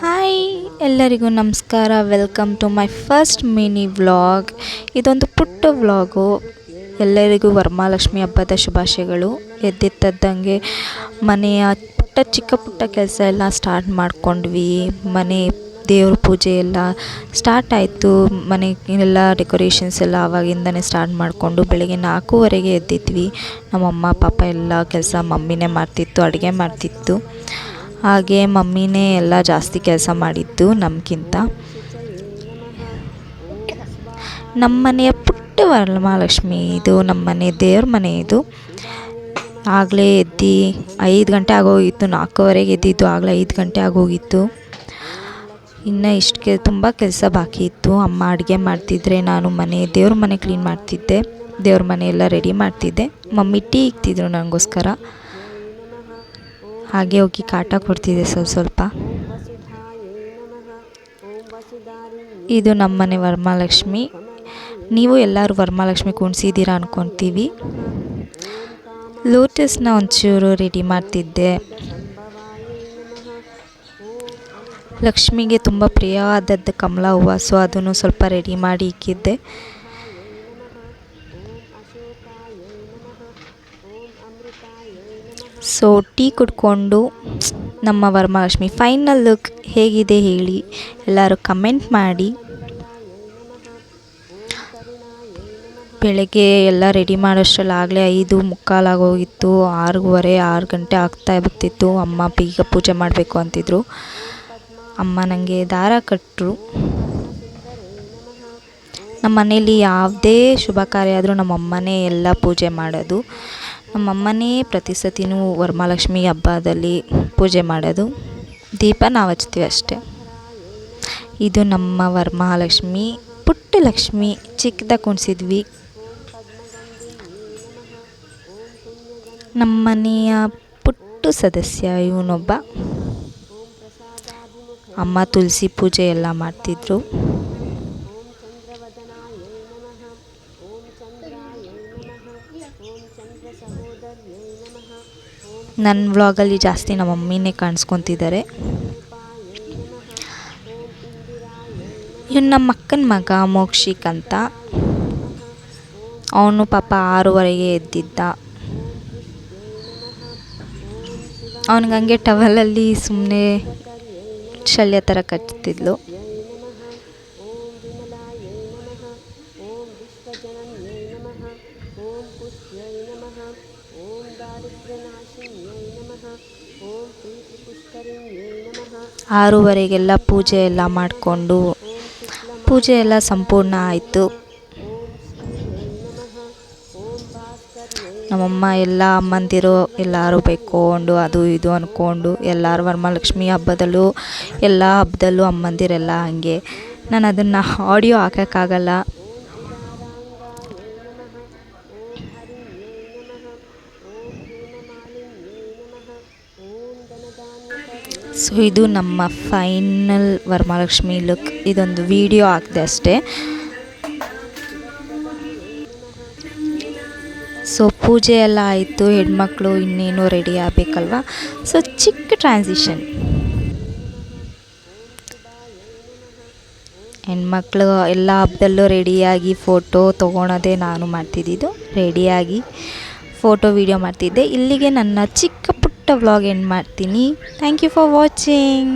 Hi, ಎಲ್ಲರಿಗೂ ನಮಸ್ಕಾರ. Welcome to my first mini vlog ಇದೊಂದು ಪುಟ್ಟ ವ್ಲಾಗು ಎಲ್ಲರಿಗೂ ವರಮಹಾಲಕ್ಷ್ಮಿ ಹಬ್ಬದ ಶುಭಾಶಯಗಳು. ಎದ್ದಿತ್ತದ್ದಂಗೆ ಮನೆಯ ಪುಟ್ಟ, ಚಿಕ್ಕ ಪುಟ್ಟ ಕೆಲಸ ಎಲ್ಲ ಸ್ಟಾರ್ಟ್ ಮಾಡ್ಕೊಂಡ್ವಿ. ಮನೆ ದೇವ್ರ ಪೂಜೆ ಎಲ್ಲ ಸ್ಟಾರ್ಟ್ ಆಯಿತು. ಮನೆಗೆಲ್ಲ ಡೆಕೋರೇಷನ್ಸ್ ಎಲ್ಲ ಆವಾಗಿಂದನೇ ಸ್ಟಾರ್ಟ್ ಮಾಡಿಕೊಂಡು ಬೆಳಗ್ಗೆ ನಾಲ್ಕೂವರೆಗೆ ಎದ್ದಿದ್ವಿ. ನಮ್ಮಮ್ಮ, ಪಾಪ ಎಲ್ಲ ಕೆಲಸ ಮಮ್ಮಿನೇ ಮಾಡ್ತಿತ್ತು, ಅಡುಗೆ ಮಾಡ್ತಿತ್ತು. ಹಾಗೆ ಮಮ್ಮಿನೇ ಎಲ್ಲ ಜಾಸ್ತಿ ಕೆಲಸ ಮಾಡಿದ್ದು ನಮಗಿಂತ. ನಮ್ಮ ಮನೆಯ ಪುಟ್ಟ ವರಮಹಾಲಕ್ಷ್ಮಿ ಇದು ನಮ್ಮ ಮನೆ ದೇವ್ರ ಮನೆ ಇದು. ಆಗಲೇ ಎದ್ದು ಐದು ಗಂಟೆ ಆಗೋಗಿತ್ತು, ನಾಲ್ಕೂವರೆಗೆ ಎದ್ದಿದ್ದು, ಆಗಲೇ ಐದು ಗಂಟೆ ಆಗೋಗಿತ್ತು. ಇನ್ನು ಇಷ್ಟು ಕೆ, ತುಂಬ ಕೆಲಸ ಬಾಕಿ ಇತ್ತು. ಅಮ್ಮ ಅಡುಗೆ ಮಾಡ್ತಿದ್ರೆ, ನಾನು ಮನೆ, ದೇವ್ರ ಮನೆ ಕ್ಲೀನ್ ಮಾಡ್ತಿದ್ದೆ. ದೇವ್ರ ಮನೆ ಎಲ್ಲ ರೆಡಿ ಮಾಡ್ತಿದ್ದೆ. ಮಮ್ಮಿ ಟೀ ಇಕ್ತಿದ್ರು ನನಗೋಸ್ಕರ ಹಾಗೆ ಹೋಗಿ ಕಾಟ ಕೊಡ್ತಿದೆ ಸ್ವಲ್ಪ ಸ್ವಲ್ಪ. ಇದು ನಮ್ಮನೆ ವರಮಹಾಲಕ್ಷ್ಮಿ. ನೀವು ಎಲ್ಲರೂ ವರಮಹಾಲಕ್ಷ್ಮಿ ಕುಣಿಸಿದ್ದೀರಾ ಅಂದ್ಕೊತೀವಿ ಲೋಟಸ್ನ ಒಂಚೂರು ರೆಡಿ ಮಾಡ್ತಿದ್ದೆ. ಲಕ್ಷ್ಮಿಗೆ ತುಂಬ ಪ್ರಿಯವಾದದ್ದು ಕಮಲ ಹೂವು ಸೊ ಅದನ್ನು ಸ್ವಲ್ಪ ರೆಡಿ ಮಾಡಿ ಇಕ್ಕಿದ್ದೆ. ಸೊ ಟೀ ಕುಡ್ಕೊಂಡು ನಮ್ಮ ವರಮಹಾಲಕ್ಷ್ಮಿ ಫೈನಲ್ ಲುಕ್ ಹೇಗಿದೆ ಹೇಳಿ ಎಲ್ಲರೂ ಕಮೆಂಟ್ ಮಾಡಿ. ಬೆಳಗ್ಗೆ ಎಲ್ಲ ರೆಡಿ ಮಾಡೋಷ್ಟರಲ್ಲಿ ಆಗಲೇ ಐದು ಮುಕ್ಕಾಲಾಗೋಗಿತ್ತು ಆರೂವರೆ, ಆರು ಗಂಟೆ ಆಗ್ತಾ ಬರ್ತಿತ್ತು ಅಮ್ಮ ಬೀಗ ಪೂಜೆ ಮಾಡಬೇಕು ಅಂತಿದ್ರು. ಅಮ್ಮ ನನಗೆ ದಾರ ಕಟ್ಟರು ನಮ್ಮ ಮನೇಲಿ ಯಾವುದೇ ಶುಭ ಕಾರ್ಯ ಆದರೂ ನಮ್ಮ ಅಮ್ಮನೇ ಎಲ್ಲ ಪೂಜೆ ಮಾಡೋದು. ನಮ್ಮ ಅಮ್ಮನೇ ಪ್ರತಿ ಸತಿನೂ ವರಮಹಾಲಕ್ಷ್ಮಿ ಹಬ್ಬದಲ್ಲಿ ಪೂಜೆ ಮಾಡೋದು. ದೀಪ ನಾವು ಹಚ್ತೀವಿ ಅಷ್ಟೇ. ಇದು ನಮ್ಮ ವರಮಹಾಲಕ್ಷ್ಮಿ, ಪುಟ್ಟ ಲಕ್ಷ್ಮಿ ಚಿಕ್ಕದಾಗಿ ಕುಣಿಸಿದ್ವಿ. ನಮ್ಮ ಮನೆಯ ಪುಟ್ಟ ಸದಸ್ಯ ಇವನೊಬ್ಬ. ಅಮ್ಮ ತುಳಸಿ ಪೂಜೆ ಎಲ್ಲ ಮಾಡ್ತಿದ್ರು. ನನ್ನ ವ್ಲಾಗಲ್ಲಿ ಜಾಸ್ತಿ ನಮ್ಮ ಮಮ್ಮಿನೇ ಕಾಣಿಸ್ಕೊತಿದ್ದಾರೆ ಇವನು ನಮ್ಮ ಅಕ್ಕನ ಮಗ ಮೋಕ್ಷಿಕ್ ಅಂತ. ಅವನು ಪಾಪ ಆರೂವರೆಗೆ ಎದ್ದಿದ್ದ. ಅವನಿಗೆ ಹಂಗೆ ಟವಲಲ್ಲಿ ಸುಮ್ಮನೆ ಶಲ್ಯ ಥರ ಕಟ್ತಿದ್ಲು. ಆರೂವರೆಗೆಲ್ಲ ಪೂಜೆ ಎಲ್ಲ ಮಾಡಿಕೊಂಡು ಪೂಜೆ ಎಲ್ಲ ಸಂಪೂರ್ಣ ಆಯಿತು. ನಮ್ಮಮ್ಮ ಎಲ್ಲ ಅಮ್ಮಂದಿರು ಎಲ್ಲರೂ ಬೈಕೊಂಡು ಅದು ಇದು ಅಂದ್ಕೊಂಡು ಎಲ್ಲರೂ ವರಮಹಾಲಕ್ಷ್ಮಿ ಹಬ್ಬದಲ್ಲೂ ಎಲ್ಲ ಹಬ್ಬದಲ್ಲೂ ಅಮ್ಮಂದಿರೆಲ್ಲ ಹಾಗೆ. ನಾನು ಅದನ್ನು ಆಡಿಯೋ ಹಾಕೋಕ್ಕಾಗಲ್ಲ. ಸೊ ಇದು ನಮ್ಮ ಫೈನಲ್ ವರಮಹಾಲಕ್ಷ್ಮಿ ಲುಕ್ ಇದೊಂದು ವಿಡಿಯೋ ಆಗಿದೆ ಅಷ್ಟೇ. ಸೊ ಪೂಜೆ ಎಲ್ಲ ಆಯಿತು, ಹೆಣ್ಮಕ್ಳು ಇನ್ನೇನು ರೆಡಿ ಆಗಬೇಕಲ್ವ? ಸೊ ಚಿಕ್ಕ ಟ್ರಾನ್ಸಿಷನ್ ಹೆಣ್ಮಕ್ಳು ಎಲ್ಲ ಹಬ್ಬದಲ್ಲೂ ರೆಡಿಯಾಗಿ ಫೋಟೋ ತೊಗೊಳೋದೇ ನಾನು ಮಾಡ್ತಿದ್ದಿದ್ದು. ರೆಡಿಯಾಗಿ ಫೋಟೋ ವೀಡಿಯೋ ಮಾಡ್ತಿದ್ದೆ. ಇಲ್ಲಿಗೆ ನನ್ನ ಚಿಕ್ಕ ಪುಟ್ಟ ವ್ಲಾಗ್ ಎಂಡ್ ಮಾಡ್ತೀನಿ ಥ್ಯಾಂಕ್ ಯು ಫಾರ್ ವಾಚಿಂಗ್